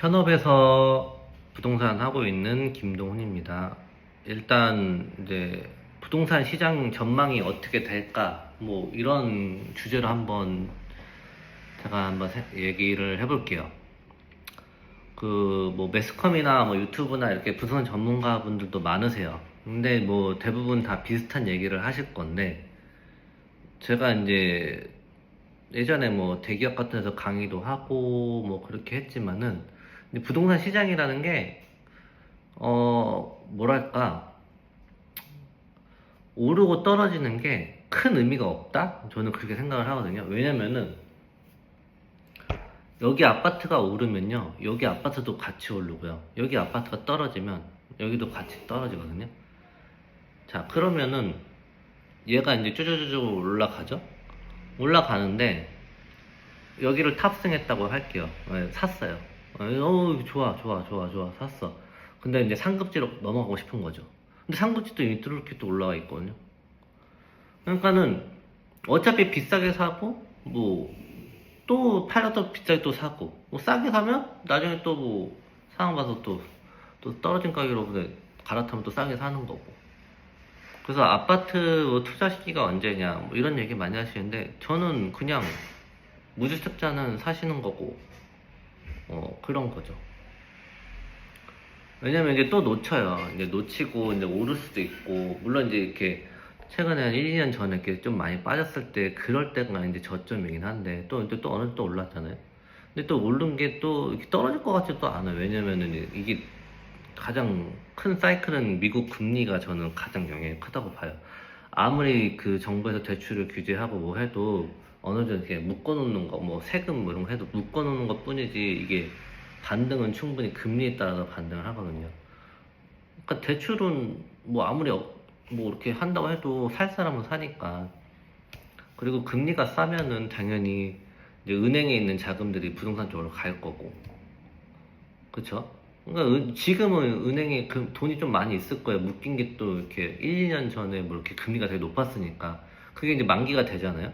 현업에서 부동산 하고 있는 김동훈입니다. 일단 이제 부동산 시장 전망이 어떻게 될까 뭐 이런 주제로 한번 제가 한번 세- 얘기를 해볼게요. 그 뭐 매스컴이나 뭐 유튜브나 이렇게 부동산 전문가분들도 많으세요. 근데 뭐 대부분 다 비슷한 얘기를 하실 건데 제가 이제 예전에 뭐 대기업 같은 데서 강의도 하고 뭐 그렇게 했지만은 근데 부동산 시장이라는 게 어 뭐랄까 오르고 떨어지는 게 큰 의미가 없다? 저는 그렇게 생각을 하거든요. 왜냐면은 여기 아파트가 오르면요. 여기 아파트도 같이 오르고요. 여기 아파트가 떨어지면 여기도 같이 떨어지거든요. 자, 그러면은 얘가 이제 쭈쭈쭈쭈 올라가죠? 올라가는데 여기를 탑승했다고 할게요. 네, 샀어요. 어, 어우, 좋아, 좋아, 좋아, 좋아, 샀어. 근데 이제 상급지로 넘어가고 싶은 거죠. 근데 상급지도 이미 뚜루룩히 또 올라가 있거든요. 그러니까는 어차피 비싸게 사고 뭐 또 팔아도 비싸게 또 사고 뭐 싸게 사면 나중에 또 뭐 상황 봐서 또, 또 떨어진 가격으로 그냥 갈아타면 또 싸게 사는 거고 그래서 아파트 뭐 투자 시기가 언제냐 뭐 이런 얘기 많이 하시는데 저는 그냥 무주택자는 사시는 거고 어 그런 거죠 왜냐면 이제 또 놓쳐요 이제 놓치고 이제 오를 수도 있고 물론 이제 이렇게 최근에 한 1, 2년 전에 이렇게 좀 많이 빠졌을 때 그럴 때가 이제 저점이긴 한데 또 이제 또 어느 또 올랐잖아요. 근데 또 오른 게 또 떨어질 것 같지도 않아요. 왜냐면은 이게 가장 큰 사이클은 미국 금리가 저는 가장 영향이 크다고 봐요. 아무리 그 정부에서 대출을 규제하고 뭐 해도 어느 정도 이렇게 묶어놓는 거, 뭐 세금 뭐 이런 거 해도 묶어놓는 것 뿐이지 이게 반등은 충분히 금리에 따라서 반등을 하거든요. 그러니까 대출은 뭐 아무리 어- 뭐 이렇게 한다고 해도 살 사람은 사니까. 그리고 금리가 싸면은 당연히 이제 은행에 있는 자금들이 부동산 쪽으로 갈 거고. 그쵸? 그러니까 은- 지금은 은행에 그 돈이 좀 많이 있을 거예요. 묶인 게 또 이렇게 1, 2년 전에 뭐 이렇게 금리가 되게 높았으니까. 그게 이제 만기가 되잖아요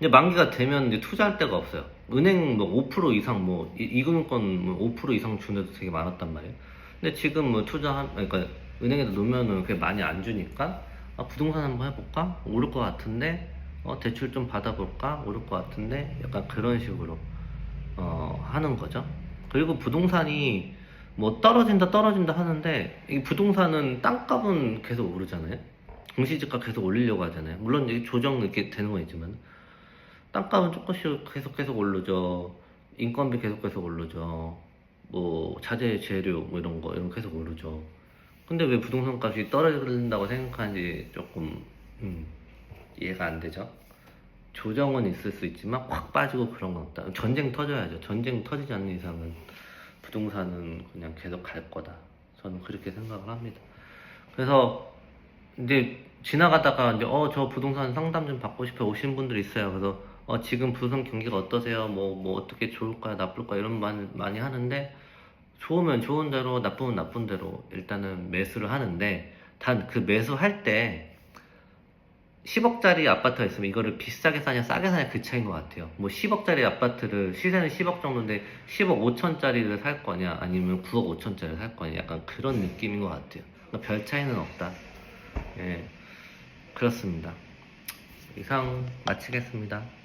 이제 만기가 되면 이제 투자할 데가 없어요. 은행 뭐 5% 이상 뭐 이- 이금융권 뭐5% 이상 주는 데도 되게 많았단 말이에요. 근데 지금 뭐 투자한 그러니까 은행에다 놓으면은 그게 많이 안 주니까 아, 부동산 한번 해볼까? 오를 것 같은데 어, 대출 좀 받아볼까? 오를 것 같은데 약간 그런 식으로 어, 하는 거죠. 그리고 부동산이 뭐 떨어진다 떨어진다 하는데 이 부동산은 땅값은 계속 오르잖아요. 공시지가 계속 올리려고 하잖아요. 물론 이게 조정 이렇게 되는 건 있지만 땅값은 조금씩 계속 계속 오르죠 인건비 계속 계속 오르죠 뭐 자재 재료 뭐 이런 거 이런 거 계속 오르죠. 근데 왜 부동산 값이 떨어진다고 생각하는지 조금 음, 이해가 안 되죠. 조정은 있을 수 있지만 확 빠지고 그런 건 없다. 전쟁 터져야죠. 전쟁 터지지 않는 이상은 부동산은 그냥 계속 갈 거다. 저는 그렇게 생각을 합니다. 그래서 이제 지나가다가 이제 어 저 부동산 상담 좀 받고 싶어 오신 분들이 있어요. 그래서 어 지금 부동산 경기가 어떠세요? 뭐 뭐 어떻게 좋을까요? 나쁠까요? 이런 말 많이 하는데 좋으면 좋은 대로 나쁘면 나쁜 대로 일단은 매수를 하는데 단 그 매수할 때 10억짜리 아파트가 있으면 이거를 비싸게 사냐 싸게 사냐 그 차이인 것 같아요. 뭐 10억짜리 아파트를 시세는 10억 정도인데 10억 5천짜리를 살 거냐 아니면 9억 5천짜리를 살 거냐 약간 그런 느낌인 것 같아요. 그러니까 별 차이는 없다. 예, 그렇습니다. 이상 마치겠습니다.